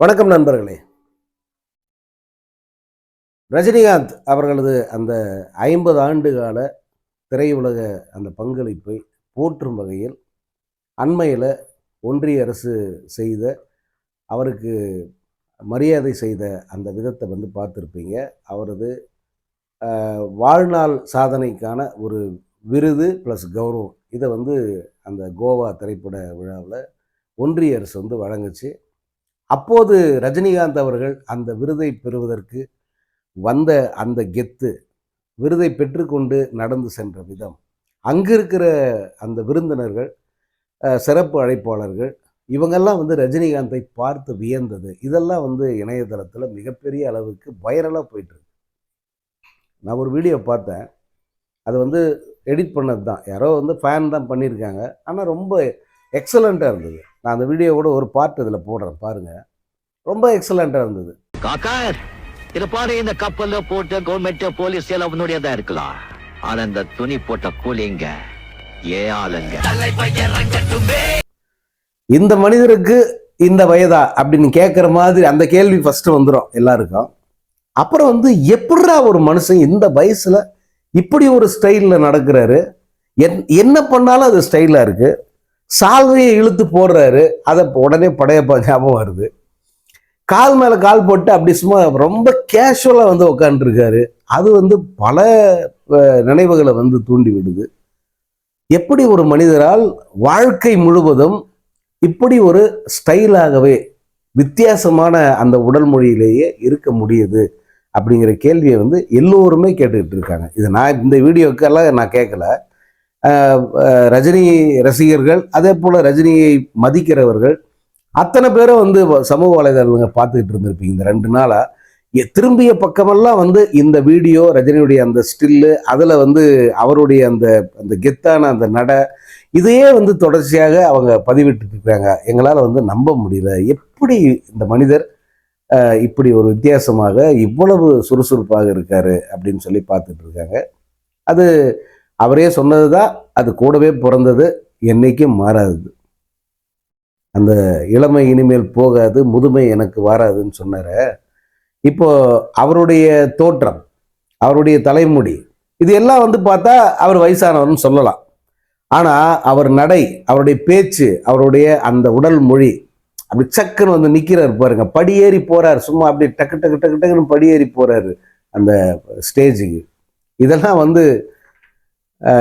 வணக்கம் நண்பர்களே. ரஜினிகாந்த் அவர்களது அந்த ஐம்பது ஆண்டு கால திரையுலக அந்த பங்களிப்பை போற்றும் வகையில் அண்மையில் ஒன்றிய அரசு செய்த அவருக்கு மரியாதை செய்த அந்த விதத்தை வந்து பார்த்துருப்பீங்க. அவரது வாழ்நாள் சாதனைக்கான ஒரு விருது ப்ளஸ் கௌரவம். இதை வந்து அந்த கோவா திரைப்பட விழாவில் ஒன்றிய அரசு வந்து வழங்குச்சு. அப்போது ரஜினிகாந்த் அவர்கள் அந்த விருதை பெறுவதற்கு வந்த அந்த கெத்து விருதை பெற்றுக்கொண்டு நடந்து சென்ற விதம். அங்கே இருக்கிற அந்த விருந்தினர்கள் சிறப்பு அழைப்பாளர்கள் இவங்கெல்லாம் வந்து ரஜினிகாந்தை பார்த்து வியந்தது. இதெல்லாம் வந்து இணையதளத்தில் மிகப்பெரிய அளவுக்கு வைரலாக போயிட்டுருக்கு நான் ஒரு வீடியோ பார்த்தேன். அது வந்து எடிட் பண்ணது தான் யாரோ வந்து ஃபேன் தான் பண்ணியிருக்காங்க. ஆனால் ரொம்ப எக்ஸலண்ட்டாக இருந்தது. நான் அந்த வீடியோவோட ஒரு பார்ட் இதில் போடுறேன் பாருங்கள் ரொம்ப எக்ஸலண்ட்டாக இருந்தது. காக்கார் இது பாரு இந்த கப்பல்ல போட்டு கவர்மெண்ட் போலீஸ் எல்லாம் அவனுடையதா இருக்கலாம். ஆனா இந்த துணி போட்ட கூலிங்க ஏ ஆளுங்க இந்த மனிதருக்கு இந்த வயதா அப்படின்னு கேட்குற மாதிரி அந்த கேள்வி ஃபர்ஸ்ட் வந்துடும் எல்லாருக்கும். அப்புறம் வந்து எப்படிடா ஒரு மனுஷன் இந்த வயசுல இப்படி ஒரு ஸ்டைலில் நடக்கிறாரு? என் என்ன பண்ணாலும் அது ஸ்டைலாக இருக்கு. சால்வையை இழுத்து போடுறாரு. அதை உடனே படையப்பா ஞாபகம் வருது. கால் மேலே கால் போட்டு அப்படி சும்மா ரொம்ப கேஷுவலாக வந்து உட்காந்துருக்காரு அது வந்து பல நினைவுகளை வந்து தூண்டி விடுது. எப்படி ஒரு மனிதரால் வாழ்க்கை முழுவதும் இப்படி ஒரு ஸ்டைலாகவே வித்தியாசமான அந்த உடல் மொழியிலேயே இருக்க முடியுது? அப்படிங்கிற கேள்வியை வந்து எல்லோருமே கேட்டுக்கிட்டு இருக்காங்க. இது நான் இந்த வீடியோக்கெல்லாம் நான் கேட்கல ரஜினி ரசிகர்கள் அதே போல் ரஜினியை மதிக்கிறவர்கள் அத்தனை பேரை வந்து வ- சமூக வலைதளங்க பார்த்துக்கிட்டு இருந்திருப்பீங்க. இந்த ரெண்டு நாளாக திரும்பிய பக்கமெல்லாம் வந்து இந்த வீடியோ ரஜினியுடைய அந்த ஸ்டில்லு அதில் வந்து அவருடைய அந்த அந்த கெத்தான அந்த நடை இதையே வந்து தொடர்ச்சியாக அவங்க பதிவிட்டு இருக்கிறாங்க எங்களால் வந்து நம்ப முடியல. எப்படி இந்த மனிதர் இப்படி ஒரு வித்தியாசமாக இவ்வளவு சுறுசுறுப்பாக இருக்காரு அப்படின்னு சொல்லி பார்த்துட்டு இருக்காங்க. அது அவரே சொன்னது தான் அது கூடவே பிறந்தது என்னைக்கும் மாறாது அந்த இளமை இனிமேல் போகாது முதுமை எனக்கு வாராதுன்னு சொன்னார். இப்போ அவருடைய தோற்றம் அவருடைய தலைமுடி இது எல்லாம் வந்து பார்த்தா அவர் வயசானவர்னு சொல்லலாம். ஆனால் அவர் நடை அவருடைய பேச்சு அவருடைய அந்த உடல் மொழி அப்படி சக்குன்னு வந்து நிற்கிறார் பாருங்க. படியேறி போறார் சும்மா அப்படி டக்கு டக்கு டக்கு டக்குன்னு படியேறி போறாரு அந்த ஸ்டேஜுக்கு. இதெல்லாம் வந்து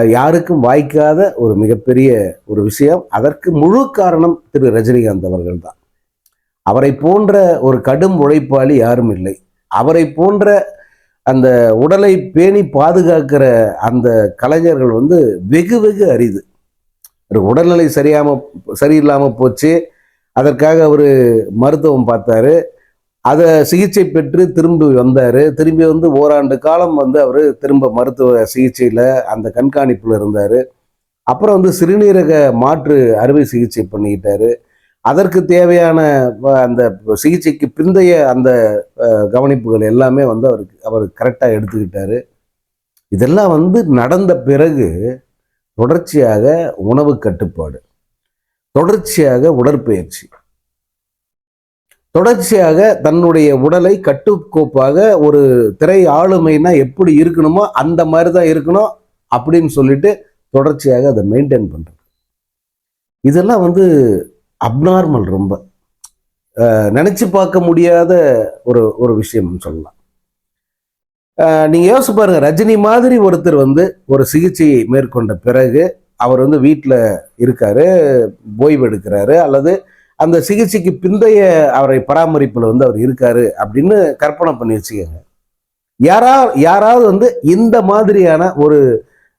யாருக்கும் வாய்க்காத ஒரு மிகப்பெரிய ஒரு விஷயம். அதற்கு முழு காரணம் திரு ரஜினிகாந்த் அவர்கள் தான். அவரை போன்ற ஒரு கடும் உழைப்பாளி யாரும் இல்லை. அவரை போன்ற அந்த உடலை பேணி பாதுகாக்கிற அந்த கலைஞர்கள் வந்து வெகு வெகு அரிது. ஒரு உடல்நிலை சரியாம சரியில்லாமல் போச்சு. அதற்காக அவர் மருத்துவம் பார்த்தாரு. அதை சிகிச்சை பெற்று திரும்பி வந்தார். திரும்பி வந்து ஓராண்டு காலம் வந்து அவர் திரும்ப மருத்துவ சிகிச்சையில் அந்த கண்காணிப்பில் இருந்தார். அப்புறம் வந்து சிறுநீரக மாற்று அறுவை சிகிச்சை பண்ணிக்கிட்டார். அதற்கு தேவையான அந்த சிகிச்சைக்கு பிந்தைய அந்த கவனிப்புகள் எல்லாமே வந்து அவருக்கு அவர் கரெக்டாக எடுத்துக்கிட்டார். இதெல்லாம் வந்து நடந்த பிறகு தொடர்ச்சியாக உணவு கட்டுப்பாடு தொடர்ச்சியாக உடற்பயிற்சி. தொடர்ச்சியாக தன்னுடைய உடலை கட்டுக்கோப்பாக ஒரு திரை ஆளுமைனா எப்படி இருக்கணுமோ அந்த மாதிரி தான் இருக்கணும் அப்படின்னு சொல்லிட்டு தொடர்ச்சியாக அதை மெயின்டைன் பண்ணுறது இதெல்லாம் வந்து அப்நார்மல் ரொம்ப. நினச்சி பார்க்க முடியாத ஒரு ஒரு விஷயம்னு சொல்லலாம். நீங்கள் யோசிச்சு பாருங்க ரஜினி மாதிரி ஒருத்தர் வந்து ஒரு சிகிச்சையை மேற்கொண்ட பிறகு அவர் வந்து வீட்டில் இருக்காரு ஓய்வு எடுக்கிறாரு அல்லது அந்த சிகிச்சைக்கு பிந்தைய அவரை பராமரிப்பில் வந்து அவர் இருக்காரு அப்படின்னு கற்பனை பண்ணி வச்சுக்கோங்க. யாரா யாராவது வந்து இந்த மாதிரியான ஒரு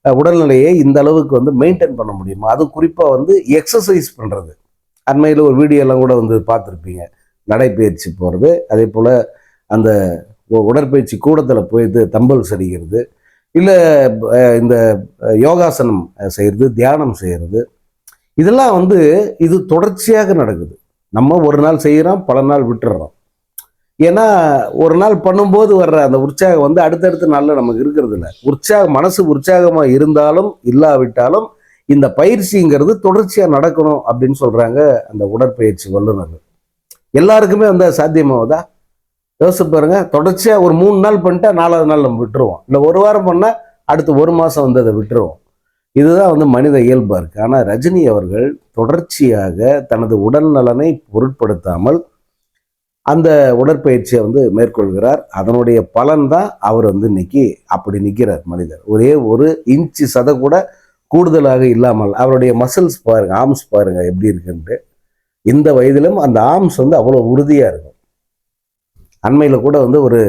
உடல்நிலையை இந்த அளவுக்கு வந்து மெயின்டைன் பண்ண முடியுமா? அது குறிப்பாக வந்து எக்ஸசைஸ் பண்ணுறது அண்மையில் ஒரு வீடியோலாம் கூட வந்து பார்த்துருப்பீங்க. நடைப்பயிற்சி போகிறது அதே போல் அந்த உடற்பயிற்சி கூடத்தில் போயிட்டு தம்பல் சரிகிறது இல்லை இந்த யோகாசனம் செய்கிறது தியானம் செய்கிறது இதெல்லாம் வந்து இது தொடர்ச்சியாக நடக்குது. நம்ம ஒரு நாள் செய்கிறோம் பல நாள் விட்டுடுறோம் ஏன்னா ஒரு நாள் பண்ணும்போது வர்ற அந்த உற்சாகம் வந்து அடுத்தடுத்த நாளில் நமக்கு இருக்கிறது இல்லை உற்சாகம் மனசு உற்சாகமாக இருந்தாலும் இல்லாவிட்டாலும் இந்த பயிற்சிங்கிறது தொடர்ச்சியாக நடக்கணும் அப்படின்னு சொல்கிறாங்க அந்த உடற்பயிற்சி வல்லுநர்கள். எல்லாருக்குமே வந்து அது சாத்தியமாகுதா? யோசிச்சு பாருங்க தொடர்ச்சியாக ஒரு மூணு நாள் பண்ணிட்டா நாலாவது நாள் நம்ம விட்டுருவோம். இல்லை ஒரு வாரம் பண்ணால் அடுத்து ஒரு மாதம் வந்து அதை விட்டுருவோம். இதுதான் வந்து மனித இயல்பாக இருக்குது ஆனால் ரஜினி அவர்கள் தொடர்ச்சியாக தனது உடல் நலனை பொருட்படுத்தாமல் அந்த உடற்பயிற்சியை வந்து மேற்கொள்கிறார். அதனுடைய பலன் தான் அவர் வந்து இன்னைக்கு அப்படி நிற்கிறார் மனிதர். ஒரே ஒரு இன்ச்சு சத கூட கூடுதலாக இல்லாமல் அவருடைய மசில்ஸ் பாருங்க ஆர்ம்ஸ் பாருங்க எப்படி இருக்குன்ட்டு. இந்த வயதிலும் அந்த ஆர்ம்ஸ் வந்து அவ்வளோ உறுதியாக இருக்கும். அண்மையில் கூட வந்து ஒரு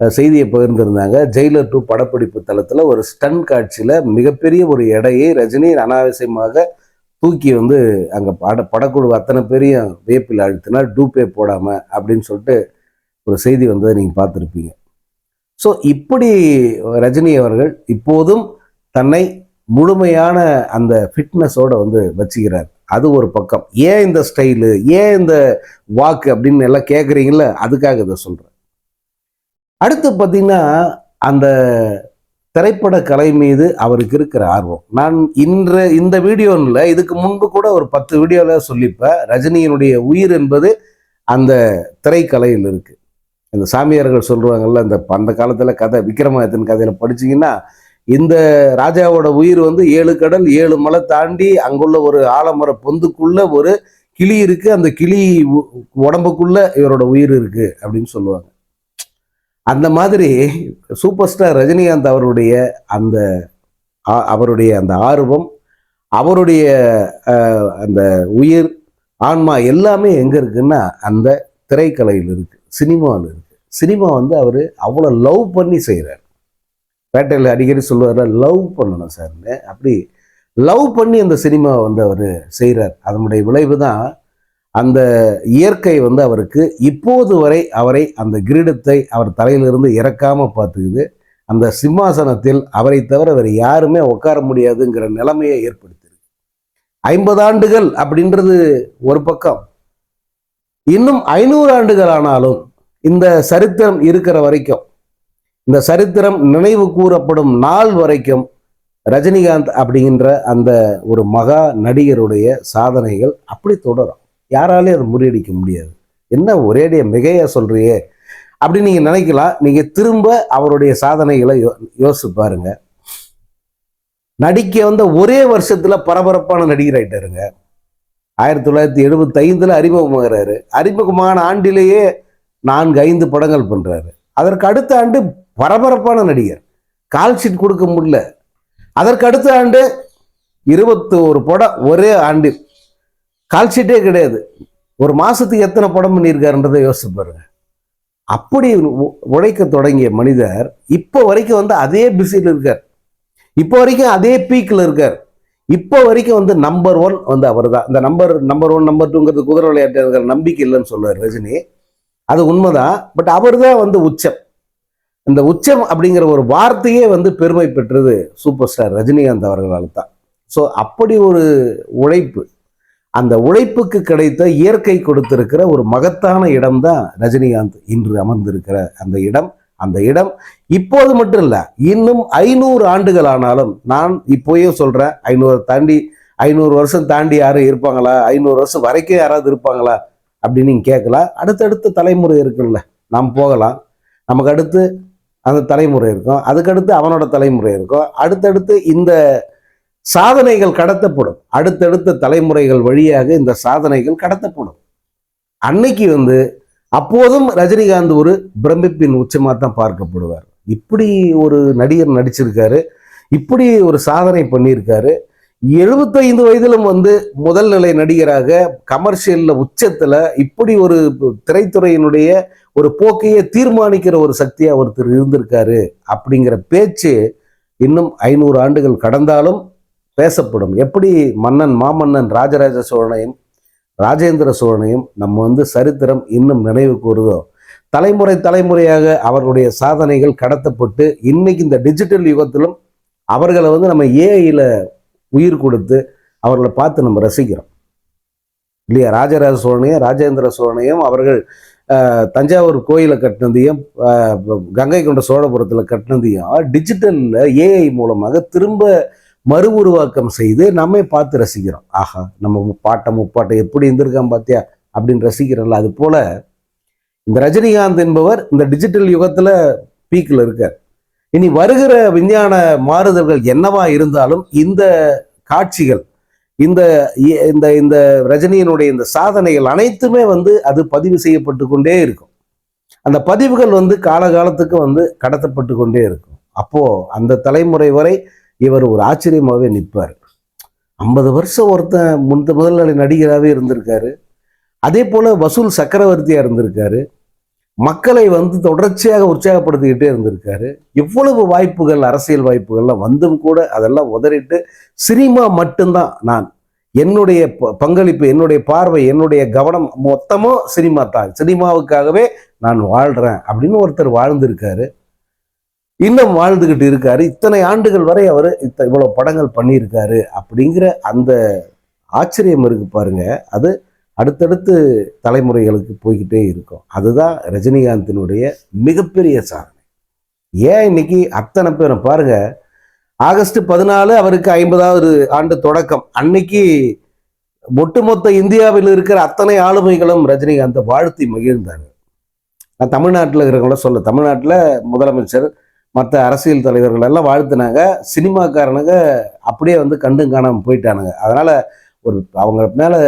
செய்தியை பகிர்ந்திருந்தாங்க. ஜெயிலர் டூ படப்பிடிப்பு தளத்தில் ஒரு ஸ்டன் காட்சியில் மிகப்பெரிய ஒரு எடையை ரஜினி அனாவசியமாக தூக்கி வந்து அங்கே பட படக்குழு அத்தனை பேரையும் வேப்பில் அழுத்தினா டூப்பே போடாமல் அப்படின்னு சொல்லிட்டு ஒரு செய்தி வந்ததை நீங்கள் பார்த்துருப்பீங்க. ஸோ இப்படி ரஜினி அவர்கள் இப்போதும் தன்னை முழுமையான அந்த ஃபிட்னஸோடு வந்து வச்சுக்கிறார். அது ஒரு பக்கம். ஏன் இந்த ஸ்டைலு ஏன் இந்த வாக்கு அப்படின்னு எல்லாம் கேட்குறீங்கள அதுக்காக இதை சொல்கிறேன் அடுத்து பார்த்தீங்கன்னா அந்த திரைப்பட கலை மீது அவருக்கு இருக்கிற ஆர்வம். நான் இன்று இந்த வீடியோவில் இதுக்கு முன்பு கூட ஒரு பத்து வீடியோவில் சொல்லிப்பேன் ரஜினியினுடைய உயிர் என்பது அந்த திரைக்கலையில் இருக்கு. இந்த சாமியார்கள் சொல்லுவாங்கல்ல இந்த அந்த காலத்தில் கதை விக்ரமாதித்தன் கதையில் படிச்சீங்கன்னா இந்த ராஜாவோட உயிர் வந்து ஏழு கடல் ஏழு மலை தாண்டி அங்குள்ள ஒரு ஆலமர பொந்துக்குள்ள ஒரு கிளி இருக்கு. அந்த கிளி உடம்புக்குள்ள இவரோட உயிர் இருக்கு அப்படின்னு சொல்லுவாங்க. அந்த மாதிரி சூப்பர் ஸ்டார் ரஜினிகாந்த் அவருடைய அந்த அவருடைய அந்த ஆர்வம் அவருடைய அந்த உயிர் ஆன்மா எல்லாமே எங்கே இருக்குன்னா அந்த திரைக்கலையில் இருக்குது சினிமாவில் இருக்குது சினிமா வந்து அவர் அவ்வளோ லவ் பண்ணி செய்கிறார் பேட்டையில் அடிக்கடி சொல்லுவார் லவ் பண்ணணும் சார்னு அப்படி லவ் பண்ணி அந்த சினிமாவை வந்து அவர் செய்கிறார் அதனுடைய விளைவு தான் அந்த இயற்கை வந்து அவருக்கு இப்போது வரை அவரை அந்த கிரீடத்தை அவர் தலையிலிருந்து இறக்காம பார்த்துக்குது. அந்த சிம்மாசனத்தில் அவரை தவிர வேறு யாருமே உட்கார முடியாதுங்கிற நிலைமையை ஏற்படுத்தியிருக்கு. ஐம்பது ஆண்டுகள் அப்படின்றது ஒரு பக்கம். இன்னும் ஐநூறு ஆண்டுகள் ஆனாலும் இந்த சரித்திரம் இருக்கிற வரைக்கும் இந்த சரித்திரம் நினைவு கூறப்படும் நாள் வரைக்கும் ரஜினிகாந்த் அப்படிங்கிற அந்த ஒரு மகா நடிகருடைய சாதனைகள் அப்படி தொடரும். யாராலையும் அதை முறியடிக்க முடியாது. என்ன ஒரேடிய மிகையா சொல்றியே? அப்படி நீங்க நினைக்கலாம். நீங்க திரும்ப அவருடைய சாதனைகளை யோ யோசிச்சு பாருங்க. நடிக்க வந்த ஒரே வருஷத்துல பரபரப்பான நடிகர் ஆயிட்டாருங்க. ஆயிரத்தி தொள்ளாயிரத்தி எழுபத்தி ஐந்துல அறிமுகமாகிறாரு அறிமுகமான ஆண்டிலேயே நான்கு ஐந்து படங்கள் பண்றாரு. அதற்கு அடுத்த ஆண்டு பரபரப்பான நடிகர். கால் ஷீட் கொடுக்க முடியல. அதற்கு அடுத்த ஆண்டு இருபத்தி ஒரு படம் ஒரே ஆண்டில் கால்ஷீட்டே கிடையாது. ஒரு மாதத்துக்கு எத்தனை படம் பண்ணியிருக்காருன்றதை யோசிச்சு பாருங்க. அப்படி உ- உழைக்க தொடங்கிய மனிதர் இப்போ வரைக்கும் வந்து அதே பிஸியில் இருக்கார். இப்போ வரைக்கும் அதே பீக்கில் இருக்கார். இப்போ வரைக்கும் வந்து நம்பர் ஒன் வந்து அவர் தான் இந்த நம்பர் நம்பர் ஒன் நம்பர் டூங்கிறது குதிரை விளையாட்டு இருக்கிற நம்பிக்கை இல்லைன்னு சொல்லுவார் ரஜினி. அது உண்மைதான். பட் அவர் தான் வந்து உச்சம். இந்த உச்சம் அப்படிங்கிற ஒரு வார்த்தையே வந்து பெருமை பெற்றது சூப்பர் ஸ்டார் ரஜினிகாந்த் அவர்களால் தான். ஸோ அப்படி ஒரு உழைப்பு அந்த உழைப்புக்கு கிடைத்த இயற்கை கொடுத்திருக்கிற ஒரு மகத்தான இடம்தான் ரஜினிகாந்த் இன்று அமர்ந்திருக்கிற அந்த இடம். அந்த இடம் இப்போது மட்டும் இல்லை இன்னும் ஐநூறு ஆண்டுகள் ஆனாலும் நான் இப்போயே சொல்றேன் ஐநூறு தாண்டி ஐநூறு வருஷம் தாண்டி யாரும் இருப்பாங்களா ஐநூறு வருஷம் வரைக்கும் யாராவது இருப்பாங்களா அப்படின்னு நீங்க கேட்கலாம். அடுத்தடுத்த தலைமுறை இருக்குல்ல நாம் போகலாம். நமக்கு அடுத்து அந்த தலைமுறை இருக்கும் அதுக்கடுத்து அவனோட தலைமுறை இருக்கும். அடுத்தடுத்து இந்த சாதனைகள் கடத்தப்படும். அடுத்தடுத்த தலைமுறைகள் வழியாக இந்த சாதனைகள் கடத்தப்படும். அன்னைக்கு வந்து அப்போதும் ரஜினிகாந்த் ஒரு பிரமிப்பின் உச்சமாக தான் பார்க்கப்படுவார். இப்படி ஒரு நடிகர் நடிச்சிருக்காரு. இப்படி ஒரு சாதனை பண்ணியிருக்காரு. எழுபத்தைந்து வயதிலும் வந்து முதல் நிலை நடிகராக கமர்ஷியலில் உச்சத்தில் இப்படி ஒரு திரைத்துறையினுடைய ஒரு போக்கையே தீர்மானிக்கிற ஒரு சக்தியாக ஒருத்தர் இருந்திருக்காரு. அப்படிங்கிற பேச்சு இன்னும் ஐநூறு ஆண்டுகள் கடந்தாலும் பேசப்படும். எப்படி மன்னன் மாமன்னன் ராஜராஜ சோழனையும் ராஜேந்திர சோழனையும் நம்ம வந்து சரித்திரம் இன்னும் நினைவு கூறுதோ? தலைமுறை தலைமுறையாக அவர்களுடைய சாதனைகள் கடத்தப்பட்டு இன்னைக்கு இந்த டிஜிட்டல் யுகத்திலும் அவர்களை வந்து நம்ம ஏஐல உயிர் கொடுத்து அவர்களை பார்த்து நம்ம ரசிக்கிறோம். இல்லையா? ராஜராஜ சோழனையும் ராஜேந்திர சோழனையும் அவர்கள் தஞ்சாவூர் கோயிலை கட்டினதையும் கங்கை கொண்ட சோழபுரத்தில் கட்டினதையும் டிஜிட்டலில் ஏஐ மூலமாக திரும்ப மறு உருவாக்கம் செய்து நம்மை பார்த்து ரசிக்கிறோம். ஆஹா நம்ம பாட்டை முப்பாட்டை எப்படி இருந்திருக்கான் பார்த்தியா அப்படின்னு ரசிக்கிறோம்ல. அது போல இந்த ரஜினிகாந்த் என்பவர் இந்த டிஜிட்டல் யுகத்துல பீக்கில் இருக்கார். இனி வருகிற விஞ்ஞான மாறுதல்கள் என்னவா இருந்தாலும் இந்த காட்சிகள் இந்த இ- இந்த இந்த ரஜினியினுடைய இந்த சாதனைகள் அனைத்துமே வந்து அது பதிவு செய்யப்பட்டு கொண்டே இருக்கும். அந்த பதிவுகள் வந்து காலகாலத்துக்கு வந்து கடத்தப்பட்டு கொண்டே இருக்கும். அப்போ அந்த தலைமுறை வரை இவர் ஒரு ஆச்சரியமாகவே நிற்பார். ஐம்பது வருஷம் ஒருத்தன் முந்த முதல்ல நடிகராகவே இருந்திருக்காரு. அதே போல் வசூல் சக்கரவர்த்தியாக இருந்திருக்காரு. மக்களை வந்து தொடர்ச்சியாக உற்சாகப்படுத்திக்கிட்டே இருந்திருக்காரு. எவ்வளவு வாய்ப்புகள் அரசியல் வாய்ப்புகள்லாம் வந்தும் கூட அதெல்லாம் உதறிட்டு சினிமா மட்டும்தான் நான். என்னுடைய ப- பங்களிப்பு என்னுடைய பார்வை என்னுடைய கவனம் மொத்தமும் சினிமா தான். சினிமாவுக்காகவே நான் வாழ்கிறேன் அப்படின்னு ஒருத்தர் வாழ்ந்திருக்காரு. இன்னும் வாழ்ந்துகிட்டு இருக்காரு. இத்தனை ஆண்டுகள் வரை அவர் இத்த இவ்வளவு படங்கள் பண்ணியிருக்காரு அப்படிங்கிற அந்த ஆச்சரியம் இருக்கு பாருங்க. அது அடுத்தடுத்து தலைமுறைகளுக்கு போய்கிட்டே இருக்கும். அதுதான் ரஜினிகாந்தினுடைய மிகப்பெரிய சாதனை. ஏன் இன்னைக்கு அத்தனை பேரும் பாருங்க ஆகஸ்ட் பதினாலு அவருக்கு ஐம்பதாவது ஆண்டு தொடக்கம். அன்னைக்கு ஒட்டுமொத்த இந்தியாவில் இருக்கிற அத்தனை ஆளுமைகளும் ரஜினிகாந்தை வாழ்த்தி மகிழ்ந்தாங்க நான் தமிழ்நாட்டில் இருக்கிறவங்கள சொல்ல தமிழ்நாட்டில் முதலமைச்சர் மற்ற அரசியல் தலைவர்கள் எல்லாம் வாழ்த்துனாங்க. சினிமாக்காரனுங்க அப்படியே வந்து கண்டும் காணாமல் போயிட்டானுங்க. அதனால் ஒரு அவங்க மேலே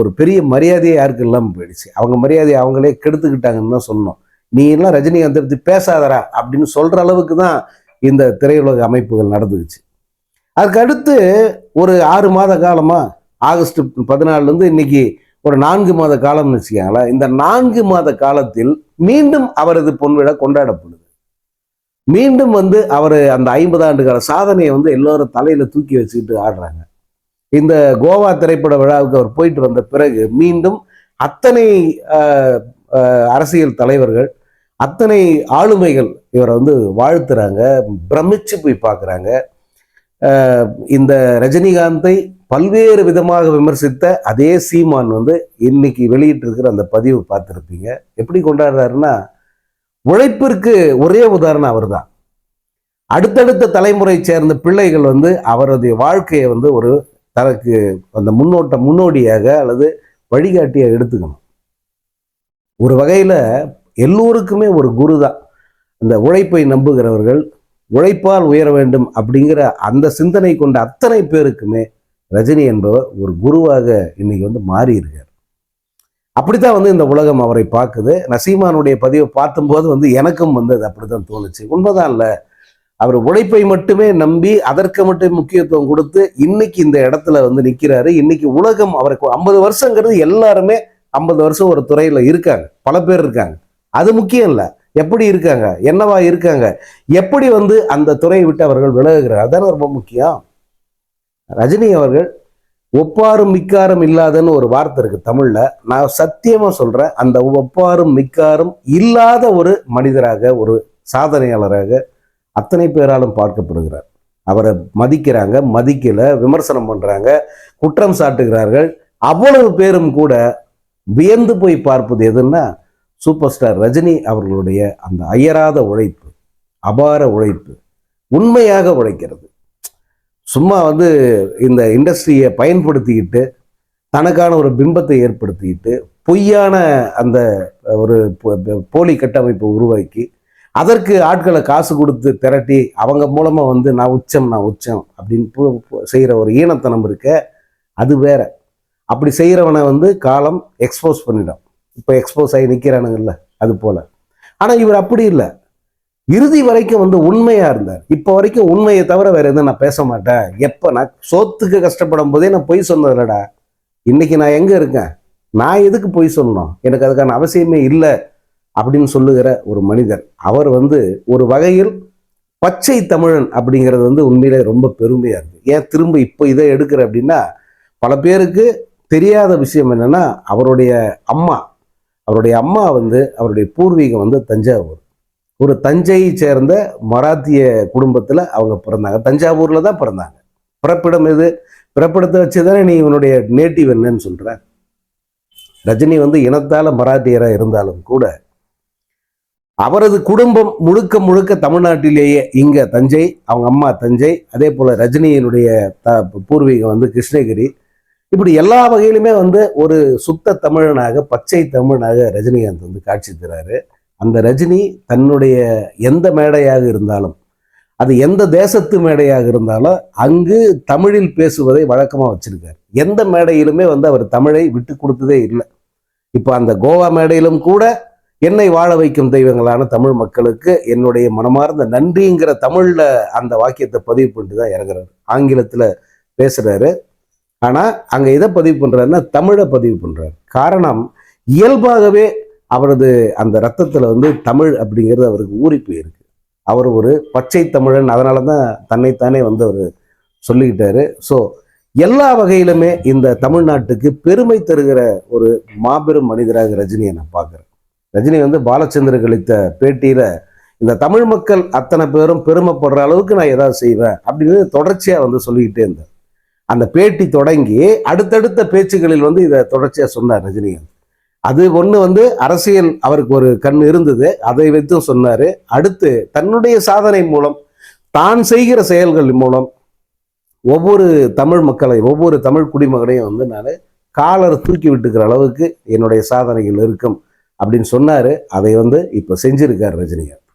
ஒரு பெரிய மரியாதையே யாருக்கு இல்லாமல் போயிடுச்சு. அவங்க மரியாதையை அவங்களே கெடுத்துக்கிட்டாங்கன்னு தான் சொன்னோம் நீ எல்லாம் ரஜினிகாந்த் பத்தி பேசாதரா அப்படின்னு சொல்கிற அளவுக்கு தான் இந்த திரையுலக அமைப்புகள் நடந்துக்குச்சு அதுக்கடுத்து ஒரு ஆறு மாத காலமாக ஆகஸ்ட் பதினாலுலேருந்து இன்னைக்கு ஒரு நான்கு மாத காலம்னு வச்சுக்கோங்களேன். இந்த நான்கு மாத காலத்தில் மீண்டும் அவரது பொன்விழா கொண்டாடப்படுது. மீண்டும் வந்து அவர் அந்த ஐம்பது ஆண்டுகால சாதனையை வந்து எல்லோரும் தலையில தூக்கி வச்சுக்கிட்டு ஆடுறாங்க. இந்த கோவா திரைப்பட விழாவுக்கு அவர் போயிட்டு வந்த பிறகு மீண்டும் அத்தனை அரசியல் தலைவர்கள் அத்தனை ஆளுமைகள் இவரை வந்து வாழ்த்துறாங்க பிரமிச்சு போய் பார்க்குறாங்க இந்த ரஜினிகாந்தை பல்வேறு விதமாக விமர்சித்த அதே சீமான் வந்து இன்னைக்கு வெளியிட்டிருக்கிற அந்த பதிவு பார்த்துருப்பீங்க. எப்படி கொண்டாடுறாருன்னா உழைப்பிற்கு ஒரே உதாரணம் அவர்தான். அடுத்தடுத்த தலைமுறை சேர்ந்த பிள்ளைகள் வந்து அவருடைய வாழ்க்கையை வந்து ஒரு தனக்கு அந்த முன்னோட்ட முன்னோடியாக அல்லது வழிகாட்டியாக எடுத்துக்கணும். ஒரு வகையில் எல்லோருக்குமே ஒரு குரு தான் இந்த உழைப்பை நம்புகிறவர்கள் உழைப்பால் உயர வேண்டும் அப்படிங்கிற அந்த சிந்தனை கொண்ட அத்தனை பேருக்குமே ரஜினி என்பவர் ஒரு குருவாக இன்னைக்கு வந்து மாறி இருக்கார் அப்படித்தான் வந்து இந்த உலகம் அவரை பார்க்குது. நசீமானுடைய பதிவை பார்த்தும்போது வந்து எனக்கும் வந்து அது அப்படித்தான் தோணுச்சு. உண்மைதான் இல்லை. அவர் உழைப்பை மட்டுமே நம்பி அதற்கு மட்டும் முக்கியத்துவம் கொடுத்து இன்னைக்கு இந்த இடத்துல வந்து நிற்கிறாரு இன்னைக்கு உலகம் அவருக்கு ஐம்பது வருஷங்கிறது எல்லாருமே ஐம்பது வருஷம் ஒரு துறையில் இருக்காங்க. பல பேர் இருக்காங்க. அது முக்கியம் இல்லை. எப்படி இருக்காங்க? என்னவா இருக்காங்க? எப்படி வந்து அந்த துறையை விட்டு அவர்கள் விலகுகிறார்? அதான ரொம்ப முக்கியம். ரஜினி அவர்கள் ஒப்பாரும் மிக்காரும் இல்லாதன்னு ஒரு வார்த்தை இருக்கு தமிழ்ல. நான் சத்தியமா சொல்றேன் அந்த ஒப்பாரும் மிக்காரும் இல்லாத ஒரு மனிதராக ஒரு சாதனையாளராக அத்தனை பேராலும் பார்க்கப்படுகிறார். அவரை மதிக்கிறாங்க மதிக்கல விமர்சனம் பண்றாங்க குற்றம் சாட்டுகிறார்கள். அவ்வளவு பேரும் கூட வியந்து போய் பார்ப்பது எதுன்னா சூப்பர் ஸ்டார் ரஜினி அவர்களுடைய அந்த அயராத உழைப்பு அபார உழைப்பு உண்மையாக உழைக்கிறது. சும்மா வந்து இந்த இண்டஸ்ட்ரியை பயன்படுத்திக்கிட்டு தனக்கான ஒரு பிம்பத்தை ஏற்படுத்திக்கிட்டு பொய்யான அந்த ஒரு போலி கட்டமைப்பை உருவாக்கி அதற்கு ஆட்களை காசு கொடுத்து திரட்டி அவங்க மூலமாக வந்து நான் உச்சம் நான் உச்சம் அப்படின்னு செய்கிற ஒரு ஈனத்தனம் இருக்க அது வேற. அப்படி செய்கிறவனை வந்து காலம் எக்ஸ்போஸ் பண்ணிடும். இப்போ எக்ஸ்போஸ் ஆகி நிற்கிறானுங்கல்ல அது போல். ஆனால் இவர் அப்படி இல்லை. இறுதி வரைக்கும் வந்து உண்மையா இருந்தார். இப்போ வரைக்கும் உண்மையை தவிர வேற எதுவும் நான் பேச மாட்டேன். எப்போ நான் சோத்துக்கு கஷ்டப்படும் போதே நான் பொய் சொன்னதில்லடா இன்னைக்கு நான் எங்க இருக்கேன்? நான் எதுக்கு பொய் சொல்லணும்? எனக்கு அதுக்கான அவசியமே இல்லை அப்படின்னு சொல்லுகிற ஒரு மனிதர். அவர் வந்து ஒரு வகையில் பச்சை தமிழன் அப்படிங்கிறது வந்து உண்மையிலே ரொம்ப பெருமையா இருக்கு. ஏன் திரும்ப இப்போ இதை எடுக்கிற அப்படின்னா பல பேருக்கு தெரியாத விஷயம் என்னன்னா அவருடைய அம்மா அவருடைய அம்மா வந்து அவருடைய பூர்வீகம் வந்து தஞ்சாவூர். ஒரு தஞ்சையை சேர்ந்த மராத்திய குடும்பத்தில் அவங்க பிறந்தாங்க. தஞ்சாவூரில் தான் பிறந்தாங்க. பிறப்பிடம் எது? பிறப்பிடத்தை வச்சு தானே நீ இவனுடைய நேட்டிவ் என்னன்னு சொல்கிற ரஜினி வந்து இனத்தால் மராட்டியராக இருந்தாலும் கூட அவரது குடும்பம் முழுக்க முழுக்க தமிழ்நாட்டிலேயே இங்கே தஞ்சை அவங்க அம்மா தஞ்சை அதே போல் ரஜினியினுடைய த பூர்வீகம் வந்து கிருஷ்ணகிரி. இப்படி எல்லா வகையிலுமே வந்து ஒரு சுத்த தமிழனாக பச்சை தமிழனாக ரஜினிகாந்த் வந்து காட்சி தராரு. அந்த ரஜினி தன்னுடைய எந்த மேடையாக இருந்தாலும் அது எந்த தேசத்து மேடையாக இருந்தாலும் அங்கு தமிழில் பேசுவதை வழக்கமாக வச்சுருக்கார். எந்த மேடையிலுமே வந்து அவர் தமிழை விட்டு கொடுத்ததே இல்லை. இப்போ அந்த கோவா மேடையிலும் கூட என்னை வாழ வைக்கும் தெய்வங்களான தமிழ் மக்களுக்கு என்னுடைய மனமார்ந்த நன்றிங்கிற தமிழில் அந்த வாக்கியத்தை பதிவு பண்ணிட்டு தான் இறங்குறாரு. ஆங்கிலத்தில் பேசுறாரு. ஆனால் அங்கே எதை பதிவு பண்ணுறாருன்னா தமிழை பதிவு பண்ணுறாரு காரணம் இயல்பாகவே அவரது அந்த ரத்தத்தில் வந்து தமிழ் அப்படிங்கிறது அவருக்கு ஊறி போயிருக்கு. அவர் ஒரு பச்சை தமிழன் அதனால தான் தன்னைத்தானே வந்து அவர் சொல்லிக்கிட்டாரு. ஸோ எல்லா வகையிலுமே இந்த தமிழ்நாட்டுக்கு பெருமை தருகிற ஒரு மாபெரும் மனிதராக ரஜினியை நான் பார்க்குறேன். ரஜினி வந்து பாலச்சந்திர கழித்த பேட்டியில் இந்த தமிழ் மக்கள் அத்தனை பேரும் பெருமைப்படுற அளவுக்கு நான் ஏதாவது செய்வேன் அப்படின்னு தொடர்ச்சியாக வந்து சொல்லிக்கிட்டே இருந்தார். அந்த பேட்டி தொடங்கி அடுத்தடுத்த பேச்சுகளில் வந்து இதை தொடர்ச்சியாக சொன்னார் ரஜினிகாந்த் அது ஒன்று வந்து அரசியல் அவருக்கு ஒரு கண் இருந்தது. அதை வைத்தும் சொன்னார். அடுத்து தன்னுடைய சாதனை மூலம் தான் செய்கிற செயல்கள் மூலம் ஒவ்வொரு தமிழ் மக்களை ஒவ்வொரு தமிழ் குடிமகனையும் வந்து நான் காலர் தூக்கி விட்டுக்கிற அளவுக்கு என்னுடைய சாதனைகள் இருக்கும் அப்படின்னு சொன்னார். அதை வந்து இப்போ செஞ்சிருக்கார் ரஜினிகாந்த்.